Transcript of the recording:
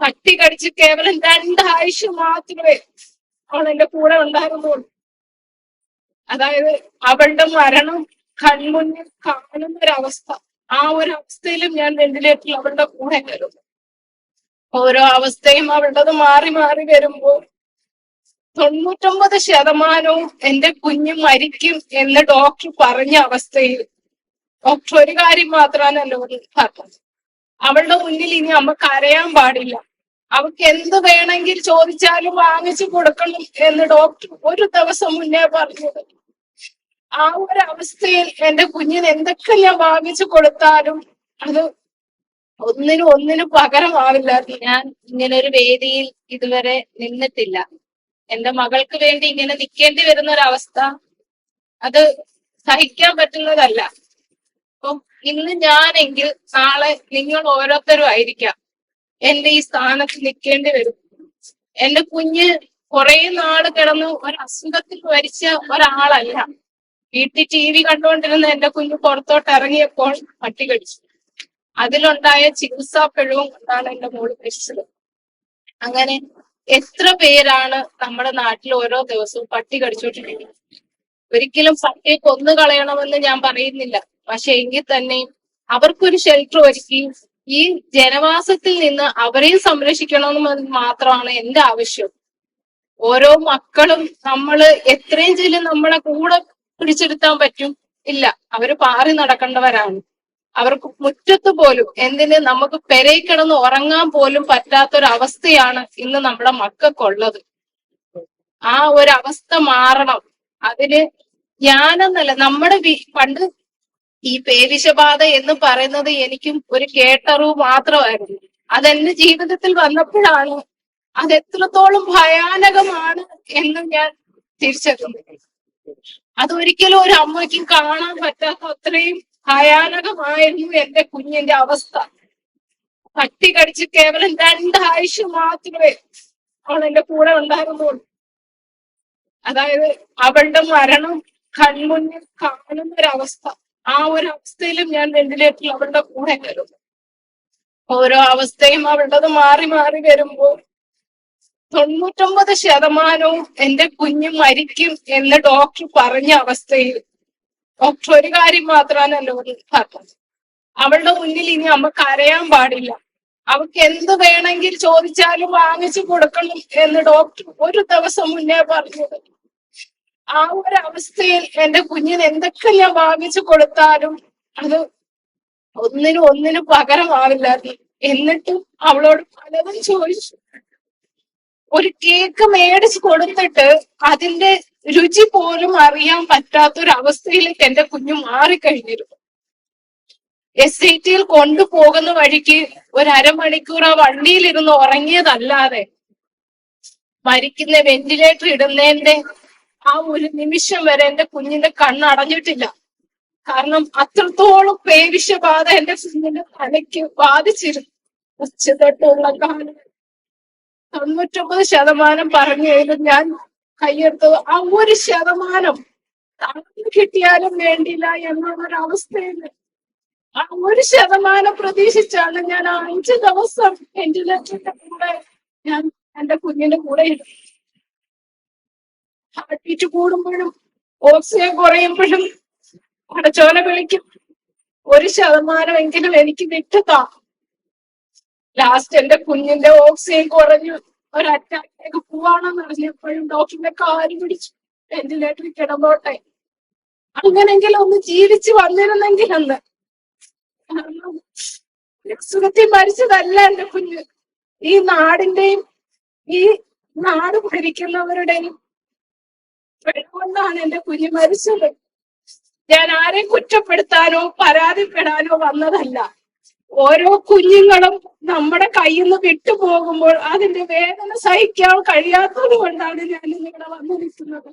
പട്ടി കടിച്ച് കേവലം രണ്ടാഴ്ച മാത്രമേ അവൾ എന്റെ കൂടെ ഉണ്ടായിരുന്നുള്ളൂ. അതായത് അവളുടെ മരണം കൺമുന്നിൽ കാണുന്ന ഒരവസ്ഥ ആ ഒരു അവസ്ഥയിലും ഞാൻ വെന്റിലേറ്ററിൽ അവളുടെ കൂടെ കയറുന്നു. ഓരോ അവസ്ഥയും അവളുടേത് മാറി മാറി വരുമ്പോൾ തൊണ്ണൂറ്റൊമ്പത് ശതമാനവും എന്റെ കുഞ്ഞ് മരിക്കും എന്ന് ഡോക്ടർ പറഞ്ഞ അവസ്ഥയിൽ ഡോക്ടർ ഒരു കാര്യം മാത്രമാണ് എന്നോട് പറഞ്ഞത്. അവളുടെ മുന്നിൽ ഇനി അമ്മ കരയാൻ പാടില്ല. അവക്ക് എന്ത് വേണമെങ്കിൽ ചോദിച്ചാലും വാങ്ങിച്ചു കൊടുക്കണം എന്ന് ഡോക്ടർ ഒരു ദിവസം മുന്നേ പറഞ്ഞു ആ ഒരു അവസ്ഥയിൽ എന്റെ കുഞ്ഞിന് എന്തൊക്കെ ഞാൻ വാങ്ങിച്ചു കൊടുത്താലും അത് ഒന്നിനും ഒന്നിനും പകരമാവില്ലായിരുന്നു. ഞാൻ ഇങ്ങനെ ഒരു വേദിയിൽ ഇതുവരെ നിന്നിട്ടില്ല. എന്റെ മകൾക്ക് വേണ്ടി ഇങ്ങനെ നിൽക്കേണ്ടി വരുന്ന ഒരു അവസ്ഥ അത് സഹിക്കാൻ പറ്റുന്നതല്ല. അപ്പം ഇന്ന് ഞാനെങ്കിൽ നാളെ നിങ്ങൾ ഓരോരുത്തരും ആയിരിക്കാം. എന്റെ ഈ സ്ഥാനത്ത് നിൽക്കേണ്ടി വരും. എന്റെ കുഞ്ഞ് കുറെ നാൾ കിടന്ന് ഒരു അസുഖത്തിൽ മരിച്ച ഒരാളല്ല. വീട്ടിൽ ടി വി കണ്ടുകൊണ്ടിരുന്ന എന്റെ കുഞ്ഞ് പുറത്തോട്ട് ഇറങ്ങിയപ്പോൾ പട്ടി കടിച്ചു. അതിലുണ്ടായ ചികിത്സാ പിഴവും കൊണ്ടാണ് എന്റെ മോൾ മരിച്ചത്. അങ്ങനെ എത്ര പേരാണ് നമ്മുടെ നാട്ടിൽ ഓരോ ദിവസവും പട്ടി കടിച്ചോണ്ടിരിക്കുന്നത്? ഒരിക്കലും പട്ടിയെ കൊന്നു കളയണമെന്ന് ഞാൻ പറയുന്നില്ല. പക്ഷെ എങ്കിൽ തന്നെയും അവർക്കൊരു ഷെൽട്ടർ ഒരുക്കി ഈ ജനവാസത്തിൽ നിന്ന് അവരെയും സംരക്ഷിക്കണമെന്ന് മാത്രമാണ് എന്റെ ആവശ്യം. ഓരോ മക്കളും നമ്മൾ എത്രയും ചെല്ലും നമ്മളെ കൂടെ പിടിച്ചെടുത്താൻ പറ്റും. ഇല്ല അവർ പാറി നടക്കേണ്ടവരാണ്. അവർക്ക് മുറ്റത്ത് പോലും എന്തിന് നമുക്ക് പെരയിൽ കിടന്ന് ഉറങ്ങാൻ പോലും പറ്റാത്തൊരവസ്ഥയാണ് ഇന്ന് നമ്മുടെ മക്കൾക്കുള്ളത്. ആ ഒരു അവസ്ഥ മാറണം. അതിന് ഞാനെന്നല്ല നമ്മുടെ പണ്ട് ഈ പേവിഷബാധ എന്ന് പറയുന്നത് എനിക്കും ഒരു കേട്ടറിവ് മാത്രമായിരുന്നു. അതെന്റെ ജീവിതത്തിൽ വന്നപ്പോഴാണ് അത് എത്രത്തോളം ഭയാനകമാണ് എന്ന് ഞാൻ തിരിച്ചറിഞ്ഞത്. അതൊരിക്കലും ഒരു അമ്മയ്ക്കും കാണാൻ പറ്റാത്ത അത്രയും ഭയാനകമായിരുന്നു എന്റെ കുഞ്ഞിന്റെ അവസ്ഥ. പട്ടി കടിച്ച് കേവലം രണ്ടാഴ്ച മാത്രമേ അവൾ എന്റെ കൂടെ ഉണ്ടായിരുന്നുള്ളൂ. അതായത് അവളുടെ മരണം കൺമുന്നിൽ കാണുന്ന ഒരവസ്ഥ ആ ഒരു അവസ്ഥയിലും ഞാൻ വെന്റിലേറ്ററിൽ അവളുടെ കൂടെ കയറുന്നു ഓരോ അവസ്ഥയും അവളുടേത് മാറി മാറി വരുമ്പോൾ തൊണ്ണൂറ്റൊമ്പത് ശതമാനവും എന്റെ കുഞ്ഞ് മരിക്കും എന്ന് ഡോക്ടർ പറഞ്ഞ അവസ്ഥയിൽ ഡോക്ടർ ഒരു കാര്യം മാത്രമാണ് എന്നോട് പറഞ്ഞത്. അവളുടെ മുന്നിൽ ഇനി അമ്മ കരയാൻ പാടില്ല. അവൾക്ക് എന്ത് വേണമെങ്കിൽ ചോദിച്ചാലും വാങ്ങിച്ചു കൊടുക്കണം എന്ന് ഡോക്ടർ ഒരു ദിവസം മുന്നേ പറഞ്ഞത്. ആ ഒരു അവസ്ഥയിൽ എന്റെ കുഞ്ഞിന് എന്തൊക്കെ ഞാൻ വാങ്ങിച്ചു കൊടുത്താലും അത് ഒന്നിനും ഒന്നിനും പകരമാവില്ല. എന്നിട്ടും അവളോട് പലതും ചോദിച്ചു. ഒരു കേക്ക് മേടിച്ചു കൊടുത്തിട്ട് അതിന്റെ രുചി പോലും അറിയാൻ പറ്റാത്ത ഒരു അവസ്ഥയിലേക്ക് എന്റെ കുഞ്ഞു മാറിക്കഴിഞ്ഞിരുന്നു. എസ് ഐ ടിയിൽ കൊണ്ടുപോകുന്ന വഴിക്ക് ഒരു അരമണിക്കൂർ ആ വണ്ടിയിലിരുന്ന് ഉറങ്ങിയതല്ലാതെ മരിക്കുന്ന വെന്റിലേറ്റർ ഇടുന്നതിന്റെ ആ ഒരു നിമിഷം വരെ എന്റെ കുഞ്ഞിന്റെ കണ്ണ് അടഞ്ഞിട്ടില്ല. കാരണം അത്രത്തോളം പേവിഷബാധ എന്റെ കുഞ്ഞിന്റെ തലയ്ക്ക് ബാധിച്ചിരുന്നു. ഉച്ച തൊട്ടുള്ള കാലം. തൊണ്ണൂറ്റൊമ്പത് ശതമാനം പറഞ്ഞു കഴിഞ്ഞാൽ ഞാൻ കയ്യെടുത്തത് ആ ഒരു ശതമാനം തളർന്നു കിട്ടിയാലും വേണ്ടില്ല എന്നുള്ളൊരവസ്ഥയിൽ ആ ഒരു ശതമാനം പ്രതീക്ഷിച്ചാണ് ഞാൻ ആ അഞ്ച് ദിവസം വെന്റിലേറ്ററിന്റെ കൂടെ ഞാൻ എന്റെ കുഞ്ഞിന്റെ കൂടെ ഇരുന്നത്. ഹാർട്ട് ബീറ്റ് കൂടുമ്പോഴും ഓക്സിജൻ കുറയുമ്പോഴും അടച്ചോനെ വിളിക്കും ഒരു ശതമാനമെങ്കിലും എനിക്ക് വിട്ടുതാ. ലാസ്റ്റ് എന്റെ കുഞ്ഞിന്റെ ഓക്സിജൻ കുറഞ്ഞു. ഒരു അറ്റാക്കിലേക്ക് പോവാണെന്ന് അറിഞ്ഞപ്പോഴും ഡോക്ടറിന്റെ കാൽ പിടിച്ചു. വെന്റിലേറ്ററിൽ കിടന്നോട്ടെ. അങ്ങനെങ്കിലും ഒന്ന് ജീവിച്ചു വന്നിരുന്നെങ്കിൽ അന്ന്. കാരണം സുഖത്തിൽ മരിച്ചതല്ല എന്റെ കുഞ്ഞ്. ഈ നാടിന്റെയും ഈ നാട് ഭരിക്കുന്നവരുടെയും കൊണ്ടാണ് എന്റെ കുഞ്ഞു മരിച്ചത്. ഞാൻ ആരെ കുറ്റപ്പെടുത്താനോ പരാതിപ്പെടാനോ വന്നതല്ല. ഓരോ കുഞ്ഞുങ്ങളും നമ്മുടെ കയ്യിൽ നിന്ന് വിട്ടുപോകുമ്പോൾ അതിന്റെ വേദന സഹിക്കാൻ കഴിയാത്തത് കൊണ്ടാണ് ഞാൻ ഇവിടെ വന്നിരിക്കുന്നത്.